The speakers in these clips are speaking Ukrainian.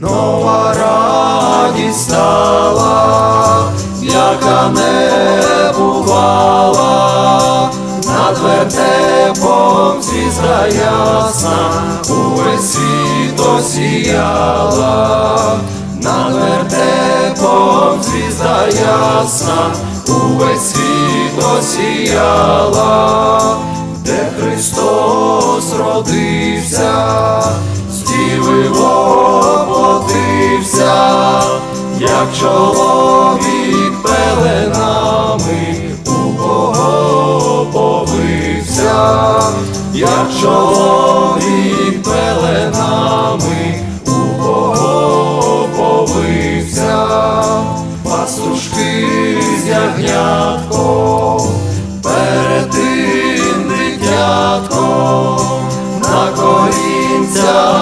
Нова радість стала, яка не бувала, над вертепом звізда ясна, увесь світ осіяла, над вертепом звізда ясна, увесь світ осіяла, де Христос родився, з чоловік пеленами у кого побився, як чоловік пеленами у кого побився, пастушки з ягнятком, перед тим дитятком, на колінця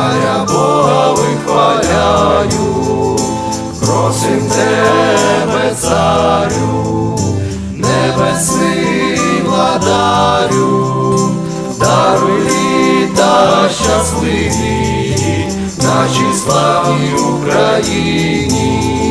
царя Бога вихваляю, просим тебе, царю, небесний владарю, даруй літа щасливі, нашій славній Україні,